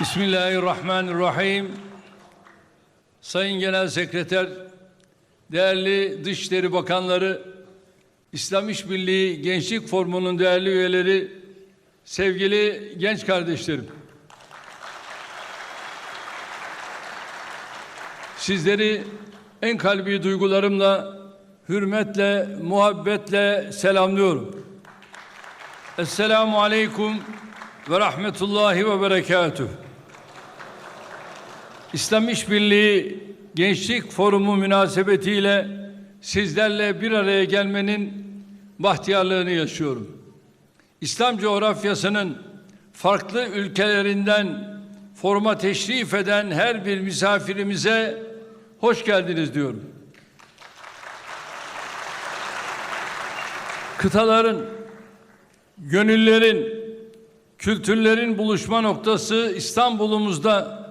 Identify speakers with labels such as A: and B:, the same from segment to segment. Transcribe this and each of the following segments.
A: Bismillahirrahmanirrahim. Sayın Genel Sekreter, değerli Dışişleri Bakanları, İslam İşbirliği Gençlik Forumu'nun değerli üyeleri, sevgili genç kardeşlerim. Sizleri en kalbi duygularımla, hürmetle, muhabbetle selamlıyorum. Esselamu Aleyküm ve Rahmetullahi ve Berekatuhu. İslam İşbirliği Gençlik Forumu münasebetiyle sizlerle bir araya gelmenin bahtiyarlığını yaşıyorum. İslam coğrafyasının farklı ülkelerinden foruma teşrif eden her bir misafirimize hoş geldiniz diyorum. Kıtaların, gönüllerin, kültürlerin buluşma noktası İstanbul'umuzda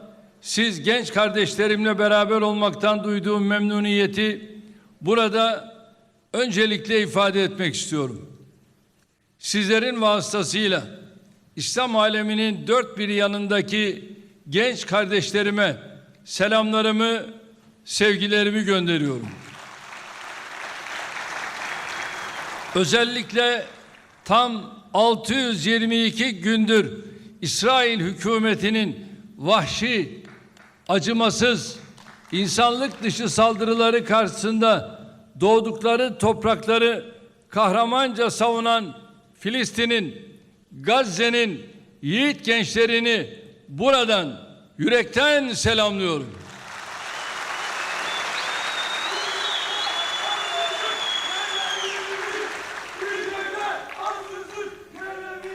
A: siz genç kardeşlerimle beraber olmaktan duyduğum memnuniyeti burada öncelikle ifade etmek istiyorum. Sizlerin vasıtasıyla İslam aleminin dört bir yanındaki genç kardeşlerime selamlarımı, sevgilerimi gönderiyorum. Özellikle tam 622 gündür İsrail hükümetinin vahşi, acımasız, insanlık dışı saldırıları karşısında doğdukları toprakları kahramanca savunan Filistin'in, Gazze'nin yiğit gençlerini buradan yürekten selamlıyorum.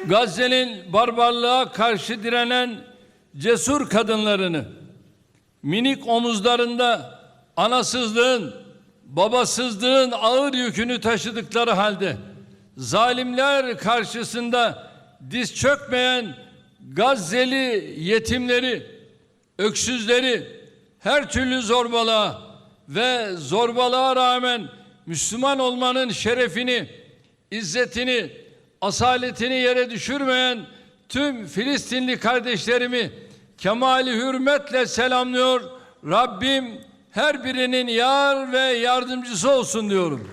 A: Gazze'nin barbarlığa karşı direnen cesur kadınlarını minik omuzlarında anasızlığın, babasızlığın ağır yükünü taşıdıkları halde zalimler karşısında diz çökmeyen Gazze'li yetimleri, öksüzleri her türlü zorbalığa ve zorbalığa rağmen Müslüman olmanın şerefini, izzetini, asaletini yere düşürmeyen tüm Filistinli kardeşlerimi kemali hürmetle selamlıyor. Rabbim her birinin yar ve yardımcısı olsun diyorum.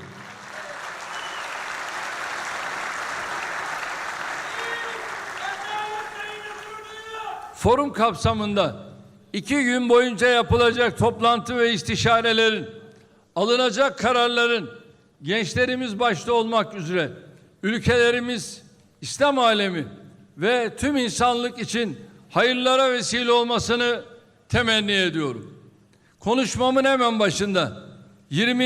A: Forum kapsamında iki gün boyunca yapılacak toplantı ve istişarelerin, alınacak kararların gençlerimiz başta olmak üzere ülkelerimiz, İslam alemi ve tüm insanlık için hayırlara vesile olmasını temenni ediyorum. Konuşmamın hemen başında 20.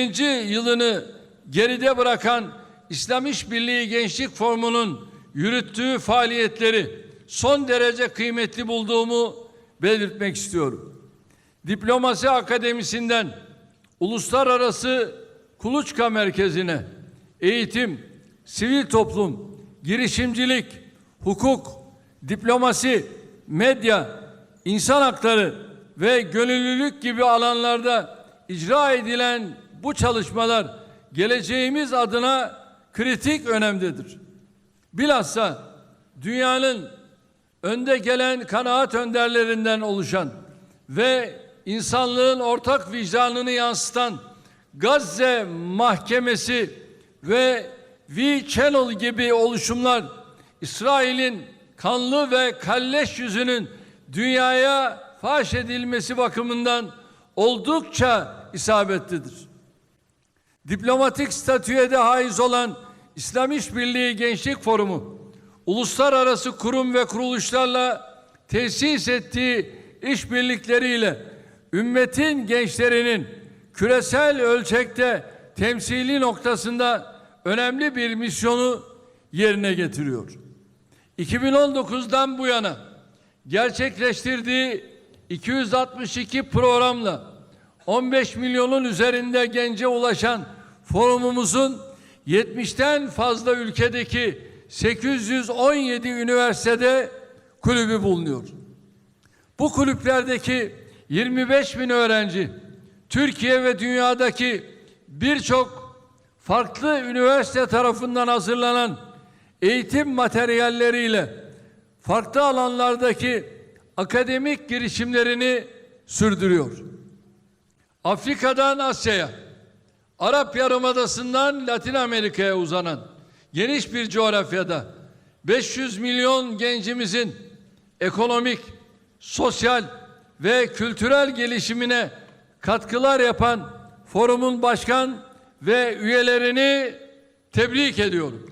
A: yılını geride bırakan İslam İşbirliği Gençlik Forumu'nun yürüttüğü faaliyetleri son derece kıymetli bulduğumu belirtmek istiyorum. Diplomasi Akademisi'nden uluslararası kuluçka merkezine eğitim, sivil toplum, girişimcilik, hukuk, diplomasi, medya, insan hakları ve gönüllülük gibi alanlarda icra edilen bu çalışmalar geleceğimiz adına kritik önemdedir. Bilhassa dünyanın önde gelen kanaat önderlerinden oluşan ve insanlığın ortak vicdanını yansıtan Gazze Mahkemesi ve V-Channel gibi oluşumlar İsrail'in kanlı ve kalleş yüzünün dünyaya faş edilmesi bakımından oldukça isabetlidir. Diplomatik statüye de haiz olan İslam İşbirliği Gençlik Forumu, uluslararası kurum ve kuruluşlarla tesis ettiği işbirlikleriyle ümmetin gençlerinin küresel ölçekte temsili noktasında önemli bir misyonu yerine getiriyor. 2019'dan bu yana gerçekleştirdiği 262 programla 15 milyonun üzerinde gence ulaşan forumumuzun 70'ten fazla ülkedeki 817 üniversitede kulübü bulunuyor. Bu kulüplerdeki 25 bin öğrenci Türkiye ve dünyadaki birçok farklı üniversite tarafından hazırlanan eğitim materyalleriyle farklı alanlardaki akademik girişimlerini sürdürüyor. Afrika'dan Asya'ya, Arap Yarımadası'ndan Latin Amerika'ya uzanan geniş bir coğrafyada 500 milyon gencimizin ekonomik, sosyal ve kültürel gelişimine katkılar yapan forumun başkan ve üyelerini tebrik ediyorum.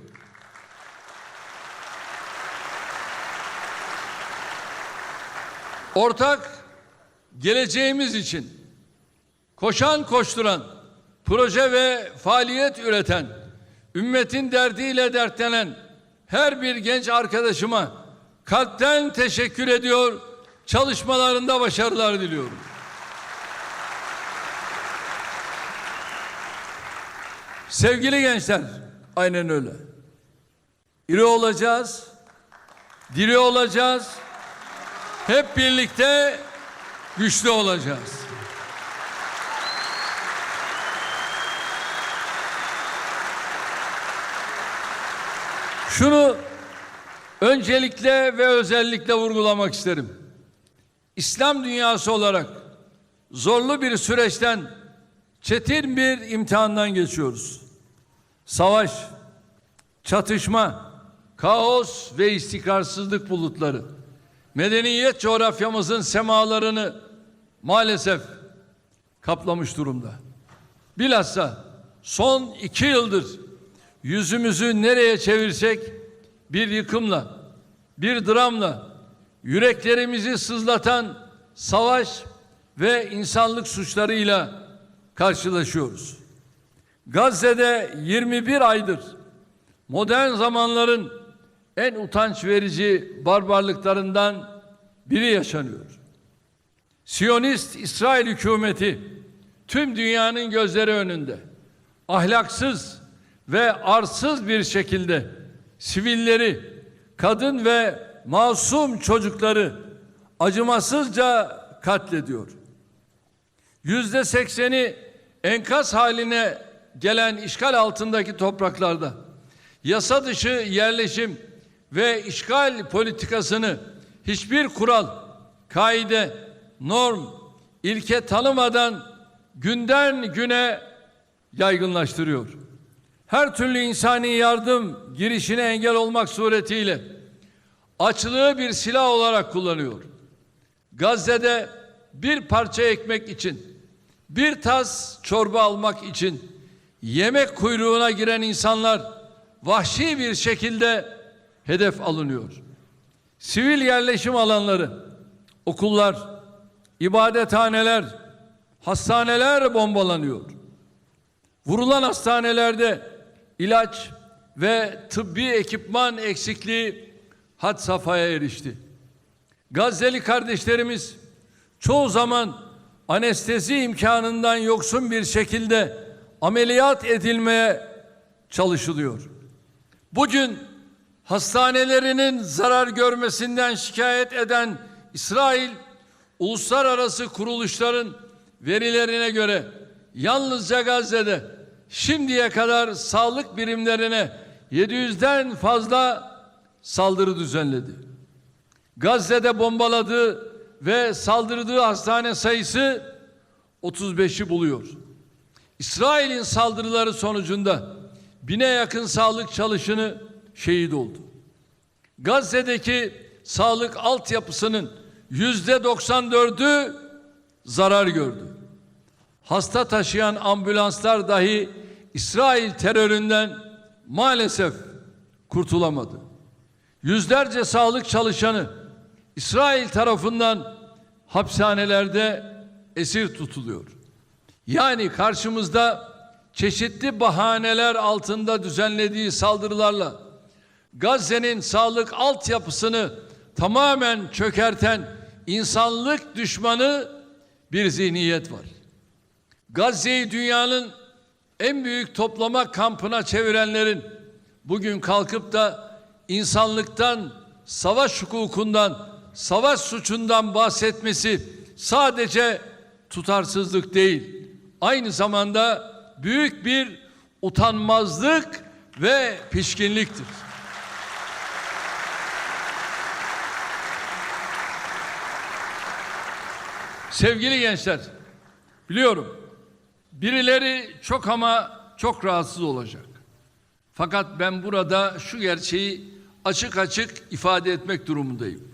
A: Ortak geleceğimiz için koşan koşturan, proje ve faaliyet üreten, ümmetin derdiyle dertlenen her bir genç arkadaşıma kalpten teşekkür ediyor, çalışmalarında başarılar diliyorum. Sevgili gençler, aynen öyle. İri olacağız, diri olacağız, hep birlikte güçlü olacağız. Şunu öncelikle ve özellikle vurgulamak isterim. İslam dünyası olarak zorlu bir süreçten, çetin bir imtihandan geçiyoruz. Savaş, çatışma, kaos ve istikrarsızlık bulutları medeniyet coğrafyamızın semalarını maalesef kaplamış durumda. Bilhassa son iki yıldır yüzümüzü nereye çevirsek bir yıkımla, bir dramla, yüreklerimizi sızlatan savaş ve insanlık suçlarıyla karşılaşıyoruz. Gazze'de 21 aydır modern zamanların en utanç verici barbarlıklarından biri yaşanıyor. Siyonist İsrail hükümeti tüm dünyanın gözleri önünde ahlaksız ve arsız bir şekilde sivilleri, kadın ve masum çocukları acımasızca katlediyor. Yüzde sekseni enkaz haline gelen işgal altındaki topraklarda yasa dışı yerleşim ve işgal politikasını hiçbir kural, kaide, norm, ilke tanımadan günden güne yaygınlaştırıyor. Her türlü insani yardım girişine engel olmak suretiyle açlığı bir silah olarak kullanıyor. Gazze'de bir parça ekmek için, bir tas çorba almak için yemek kuyruğuna giren insanlar vahşi bir şekilde hedef alınıyor. Sivil yerleşim alanları, okullar, ibadethaneler, hastaneler bombalanıyor. Vurulan hastanelerde ilaç ve tıbbi ekipman eksikliği had safhaya erişti. Gazze'li kardeşlerimiz çoğu zaman anestezi imkanından yoksun bir şekilde ameliyat edilmeye çalışılıyor. Bugün hastanelerinin zarar görmesinden şikayet eden İsrail uluslararası kuruluşların verilerine göre yalnızca Gazze'de şimdiye kadar sağlık birimlerine 700'den fazla saldırı düzenledi. Gazze'de bombaladığı ve saldırdığı hastane sayısı 35'i buluyor. İsrail'in saldırıları sonucunda bine yakın sağlık çalışanı şehit oldu. Gazze'deki sağlık altyapısının yüzde 94'ü zarar gördü. Hasta taşıyan ambulanslar dahi İsrail teröründen maalesef kurtulamadı. Yüzlerce sağlık çalışanı İsrail tarafından hapishanelerde esir tutuluyor. Yani karşımızda çeşitli bahaneler altında düzenlediği saldırılarla Gazze'nin sağlık altyapısını tamamen çökerten insanlık düşmanı bir zihniyet var. Gazze'yi dünyanın en büyük toplama kampına çevirenlerin bugün kalkıp da insanlıktan, savaş hukukundan, savaş suçundan bahsetmesi sadece tutarsızlık değil. Aynı zamanda büyük bir utanmazlık ve pişkinliktir. Sevgili gençler, biliyorum birileri çok ama çok rahatsız olacak. Fakat ben burada şu gerçeği açık açık ifade etmek durumundayım.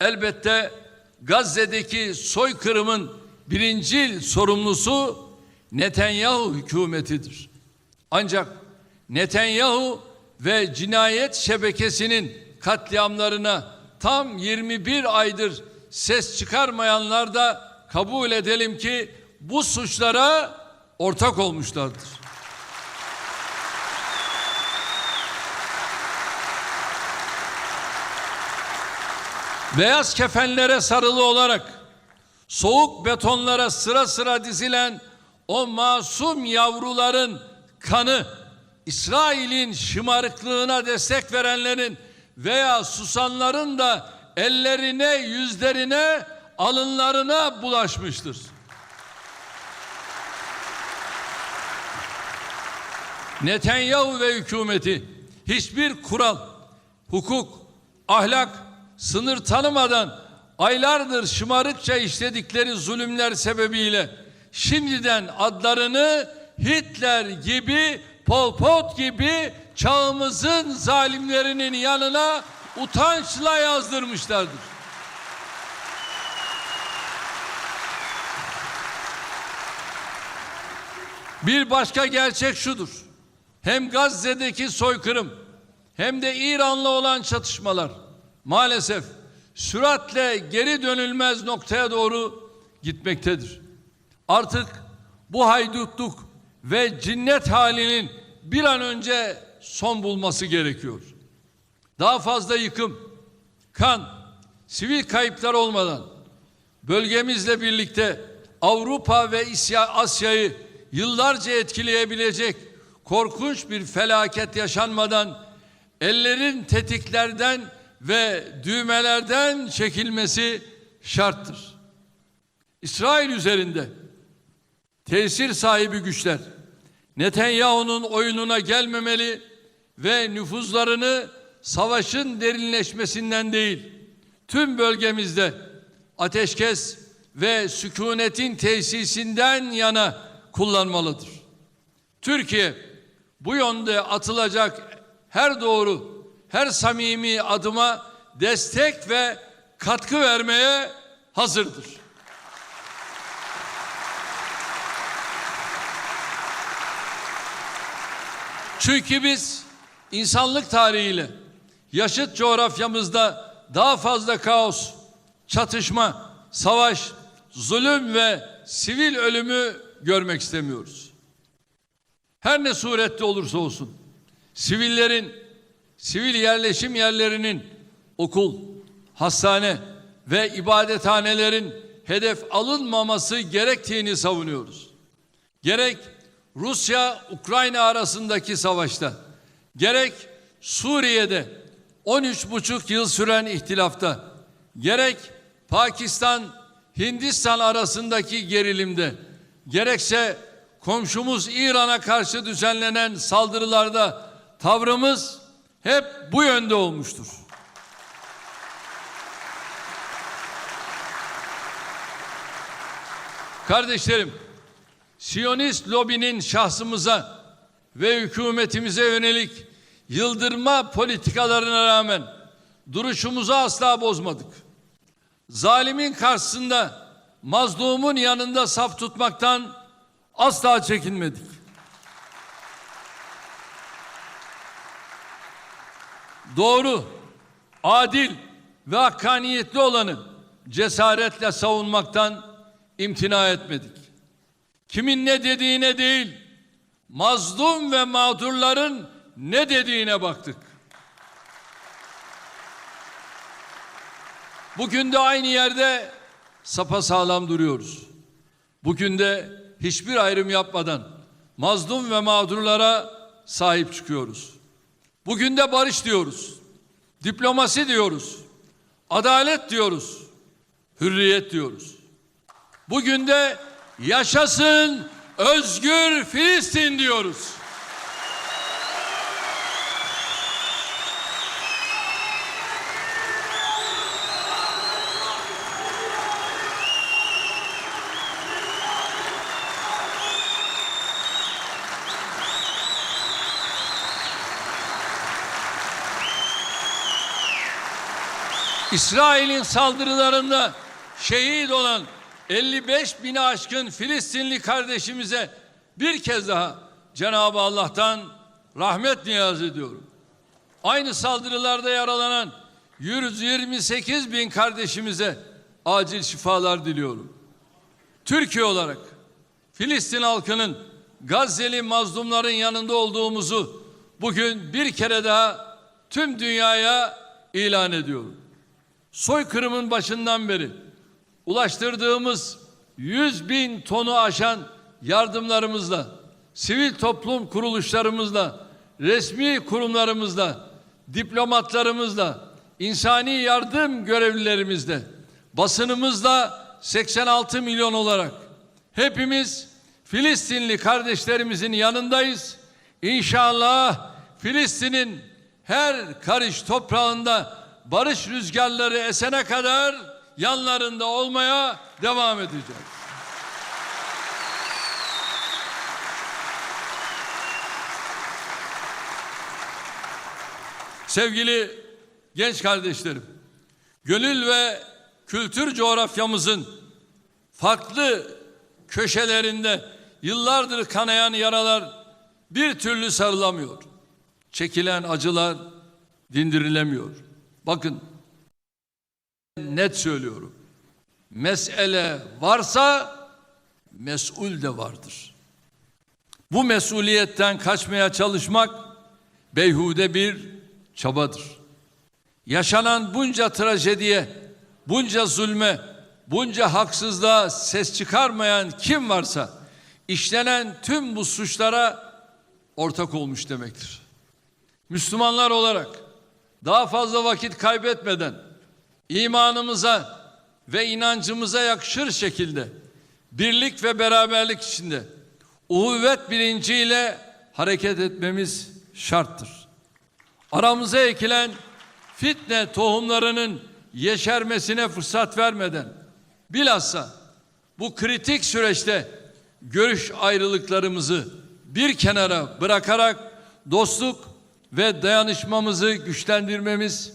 A: Elbette Gazze'deki soykırımın birincil sorumlusu Netanyahu hükümetidir. Ancak Netanyahu ve cinayet şebekesinin katliamlarına tam 21 aydır ses çıkarmayanlar da kabul edelim ki bu suçlara ortak olmuşlardır. Beyaz kefenlere sarılı olarak soğuk betonlara sıra sıra dizilen o masum yavruların kanı İsrail'in şımarıklığına destek verenlerin veya susanların da ellerine, yüzlerine, alınlarına bulaşmıştır. Netanyahu ve hükümeti hiçbir kural, hukuk, ahlak, sınır tanımadan aylardır şımarıkça işledikleri zulümler sebebiyle şimdiden adlarını Hitler gibi, Pol Pot gibi çağımızın zalimlerinin yanına utançla yazdırmışlardır. Bir başka gerçek şudur. Hem Gazze'deki soykırım hem de İran'la olan çatışmalar maalesef süratle geri dönülmez noktaya doğru gitmektedir. Artık bu haydutluk ve cinnet halinin bir an önce son bulması gerekiyor. Daha fazla yıkım, kan, sivil kayıplar olmadan bölgemizle birlikte Avrupa ve Asya'yı yıllarca etkileyebilecek korkunç bir felaket yaşanmadan ellerin tetiklerden ve düğmelerden çekilmesi şarttır. İsrail üzerinde tesir sahibi güçler Netanyahu'nun oyununa gelmemeli ve nüfuzlarını savaşın derinleşmesinden değil, tüm bölgemizde ateşkes ve sükunetin tesisinden yana kullanmalıdır. Türkiye bu yönde atılacak her doğru, her samimi adıma destek ve katkı vermeye hazırdır. Çünkü biz insanlık tarihiyle yaşıt coğrafyamızda daha fazla kaos, çatışma, savaş, zulüm ve sivil ölümü görmek istemiyoruz. Her ne surette olursa olsun sivillerin, sivil yerleşim yerlerinin okul, hastane ve ibadethanelerin hedef alınmaması gerektiğini savunuyoruz. Gerek Rusya-Ukrayna arasındaki savaşta, gerek Suriye'de 13 buçuk yıl süren ihtilafta, gerek Pakistan, Hindistan arasındaki gerilimde, gerekse komşumuz İran'a karşı düzenlenen saldırılarda tavrımız hep bu yönde olmuştur. Kardeşlerim, Siyonist lobinin şahsımıza ve hükümetimize yönelik yıldırma politikalarına rağmen duruşumuzu asla bozmadık. Zalimin karşısında mazlumun yanında saf tutmaktan asla çekinmedik. Doğru, adil ve hakkaniyetli olanı cesaretle savunmaktan imtina etmedik. Kimin ne dediğine değil, mazlum ve mağdurların ne dediğine baktık. Bugün de aynı yerde sapa sağlam duruyoruz. Bugün de hiçbir ayrım yapmadan mazlum ve mağdurlara sahip çıkıyoruz. Bugün de barış diyoruz. Diplomasi diyoruz. Adalet diyoruz. Hürriyet diyoruz. Bugün de yaşasın özgür Filistin diyoruz. İsrail'in saldırılarında şehit olan 55 bini aşkın Filistinli kardeşimize bir kez daha Cenab-ı Allah'tan rahmet niyaz ediyorum. Aynı saldırılarda yaralanan 128 bin kardeşimize acil şifalar diliyorum. Türkiye olarak Filistin halkının Gazze'li mazlumların yanında olduğumuzu bugün bir kere daha tüm dünyaya ilan ediyorum. Soykırımın başından beri ulaştırdığımız 100 bin tonu aşan yardımlarımızla, sivil toplum kuruluşlarımızla, resmi kurumlarımızla, diplomatlarımızla, insani yardım görevlilerimizle, basınımızla 86 milyon olarak hepimiz Filistinli kardeşlerimizin yanındayız. İnşallah Filistin'in her karış toprağında barış rüzgarları esene kadar yanlarında olmaya devam edeceğiz. Sevgili genç kardeşlerim, gönül ve kültür coğrafyamızın farklı köşelerinde yıllardır kanayan yaralar bir türlü sarılamıyor. Çekilen acılar dindirilemiyor. Bakın net söylüyorum. Mesele varsa mesul de vardır. Bu mesuliyetten kaçmaya çalışmak beyhude bir çabadır. Yaşanan bunca trajediye, bunca zulme, bunca haksızlığa ses çıkarmayan kim varsa işlenen tüm bu suçlara ortak olmuş demektir. Müslümanlar olarak daha fazla vakit kaybetmeden imanımıza ve inancımıza yakışır şekilde birlik ve beraberlik içinde uhuvvet bilinciyle hareket etmemiz şarttır. Aramıza ekilen fitne tohumlarının yeşermesine fırsat vermeden bilhassa bu kritik süreçte görüş ayrılıklarımızı bir kenara bırakarak dostluk ve dayanışmamızı güçlendirmemiz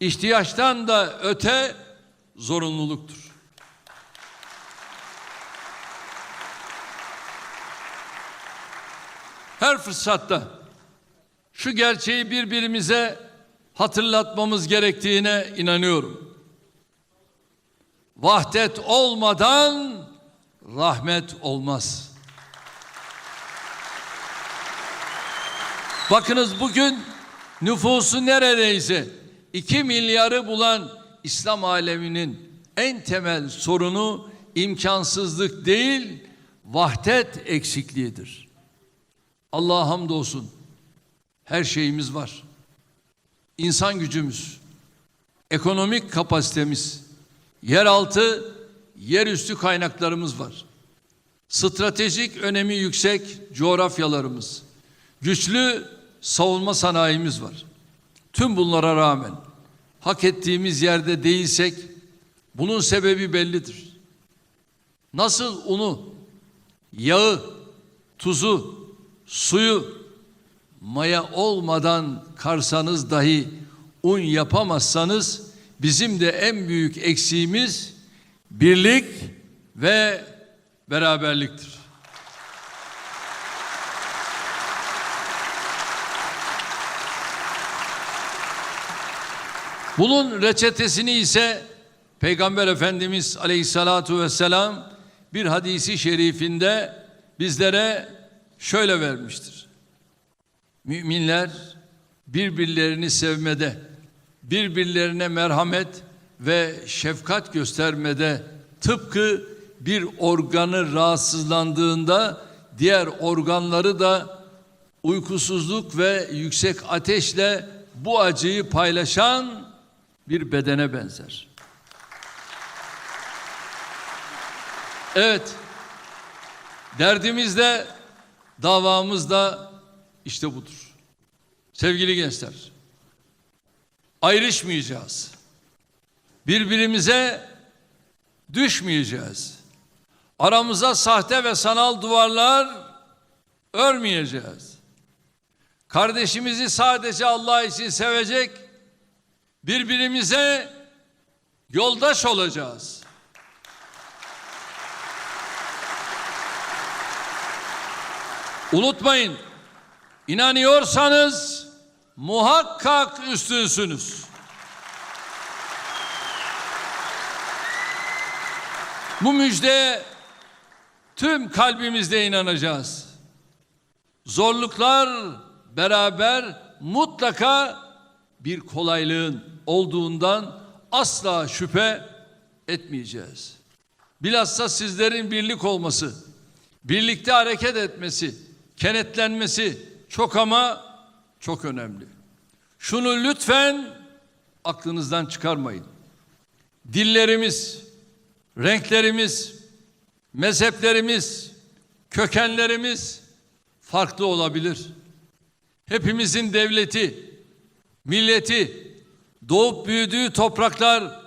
A: ihtiyaçtan da öte zorunluluktur. Her fırsatta şu gerçeği birbirimize hatırlatmamız gerektiğine inanıyorum. Vahdet olmadan rahmet olmaz. Bakınız bugün nüfusu neredeyse 2 milyarı bulan İslam aleminin en temel sorunu imkansızlık değil, vahdet eksikliğidir. Allah'a hamdolsun her şeyimiz var. İnsan gücümüz, ekonomik kapasitemiz, yeraltı, yerüstü kaynaklarımız var. Stratejik önemi yüksek coğrafyalarımız, güçlü savunma sanayimiz var. Tüm bunlara rağmen hak ettiğimiz yerde değilsek bunun sebebi bellidir. Nasıl unu, yağı, tuzu, suyu maya olmadan karsanız dahi un yapamazsanız bizim de en büyük eksiğimiz birlik ve beraberliktir. Bunun reçetesini ise Peygamber Efendimiz Aleyhissalatu vesselam bir hadisi şerifinde bizlere şöyle vermiştir. Müminler birbirlerini sevmede, birbirlerine merhamet ve şefkat göstermede tıpkı bir organı rahatsızlandığında diğer organları da uykusuzluk ve yüksek ateşle bu acıyı paylaşan bir bedene benzer. Evet. Derdimiz de davamız da işte budur. Sevgili gençler. Ayrışmayacağız. Birbirimize düşmeyeceğiz. Aramıza sahte ve sanal duvarlar örmeyeceğiz. Kardeşimizi sadece Allah için sevecek, birbirimize Yoldaş olacağız. Unutmayın, inanıyorsanız muhakkak üstünsünüz. Bu müjdeye tüm kalbimizle inanacağız. Zorluklar beraber mutlaka bir kolaylığın olduğundan asla şüphe etmeyeceğiz. Bilhassa sizlerin birlik olması, birlikte hareket etmesi, kenetlenmesi çok ama çok önemli. Şunu lütfen aklınızdan çıkarmayın. Dillerimiz, renklerimiz, mezheplerimiz, kökenlerimiz farklı olabilir. Hepimizin devleti, milleti, doğup büyüdüğü topraklar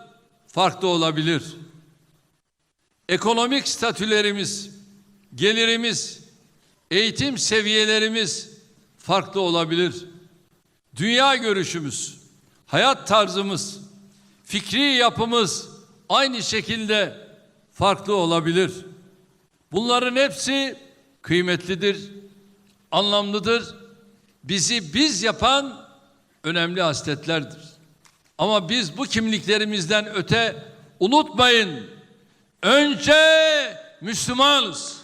A: farklı olabilir. Ekonomik statülerimiz, gelirimiz, eğitim seviyelerimiz farklı olabilir. Dünya görüşümüz, hayat tarzımız, fikri yapımız aynı şekilde farklı olabilir. Bunların hepsi kıymetlidir, anlamlıdır. Bizi biz yapan önemli hasletlerdir. Ama biz bu kimliklerimizden öte unutmayın. Önce Müslümanız.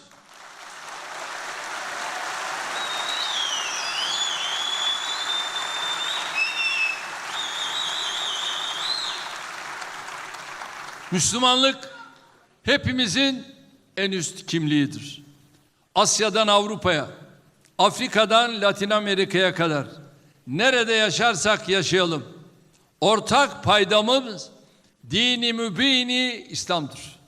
A: Müslümanlık hepimizin en üst kimliğidir. Asya'dan Avrupa'ya, Afrika'dan Latin Amerika'ya kadar nerede yaşarsak yaşayalım. Ortak paydamız dini mübini İslam'dır.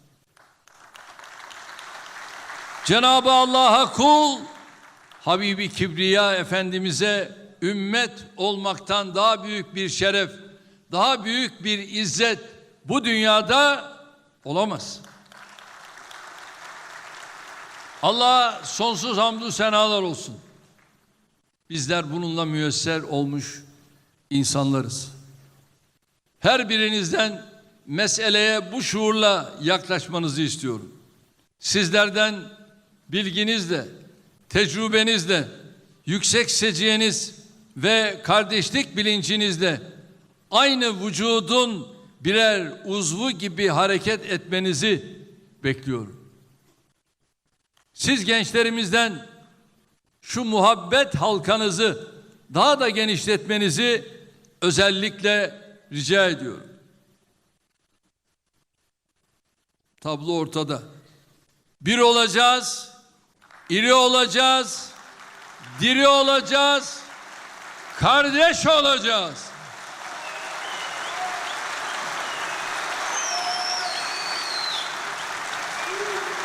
A: Cenab-ı Allah'a kul, Habibi Kibriya Efendimiz'e ümmet olmaktan daha büyük bir şeref, daha büyük bir izzet bu dünyada olamaz. Allah sonsuz hamdü senalar olsun. Bizler bununla müyesser olmuş insanlarız. Her birinizden meseleye bu şuurla yaklaşmanızı istiyorum. Sizlerden bilginizle, tecrübenizle, yüksek seciyeniz ve kardeşlik bilincinizle aynı vücudun birer uzvu gibi hareket etmenizi bekliyorum. Siz gençlerimizden şu muhabbet halkanızı daha da genişletmenizi özellikle rica ediyorum. Tablo ortada. Bir olacağız, iri olacağız, diri olacağız, kardeş olacağız.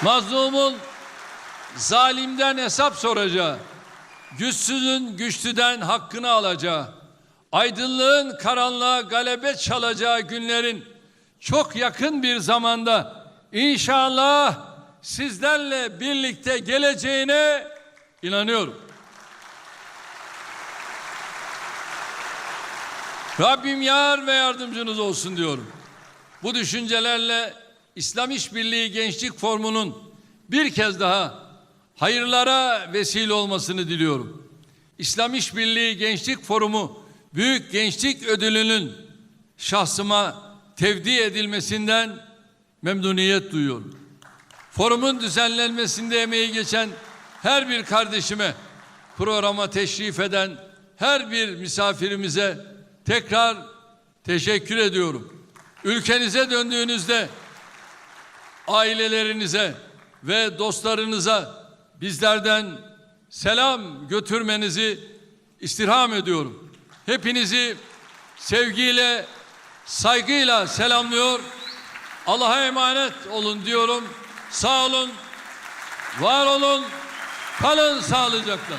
A: Mazlumun zalimden hesap soracağı, güçsüzün güçlüden hakkını alacağı, aydınlığın karanlığa galebe çalacağı günlerin çok yakın bir zamanda inşallah sizlerle birlikte geleceğine inanıyorum. Rabbim yar ve yardımcınız olsun diyorum. Bu düşüncelerle İslam İşbirliği Gençlik Formu'nun bir kez daha hayırlara vesile olmasını diliyorum. İslam İşbirliği Gençlik Forumu Büyük Gençlik Ödülü'nün şahsıma tevdi edilmesinden memnuniyet duyuyorum. Forumun düzenlenmesinde emeği geçen her bir kardeşime, programa teşrif eden her bir misafirimize tekrar teşekkür ediyorum. Ülkenize döndüğünüzde ailelerinize ve dostlarınıza bizlerden selam götürmenizi istirham ediyorum. Hepinizi sevgiyle, saygıyla selamlıyor. Allah'a emanet olun diyorum. Sağ olun, var olun, kalın sağlıcakla.